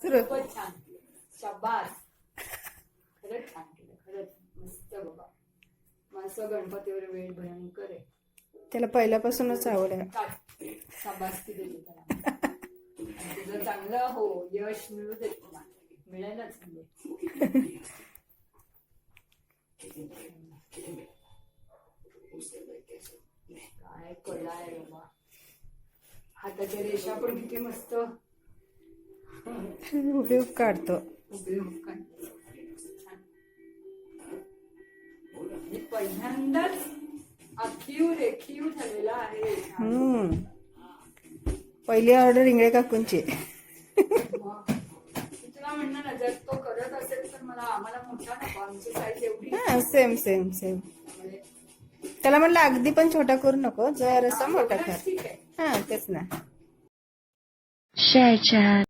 खूपच छान केलं. शाबास. खरंच छान केलं. खरंच मस्त बाबा. माझं गणपतीवर वेळ भयंकर आहे त्याला पहिल्यापासूनच आवड आहे. काय? शाबासकी दिली त्याला. तुझं चांगलं हो यश मिळू देत तुला. मिळेलच म्हणजे. काय कला आहे बाबा. हाताच्या रेषा पण किती मस्त. हुबेहूब काढतो. पहिल्यांदाच आखीव रेखीव आहे पहिली ऑर्डर इंगळे काकूंची. मग मी तुला म्हणणार ना जर तो करत असेल तर मला आम्हाला मोठा नको आमची साईज एवढी. हा सेम सेम सेम त्याला म्हणलं अगदी पण छोटा करू नको जरासा मोठा एवढंच कर हा तेच ना. Chat.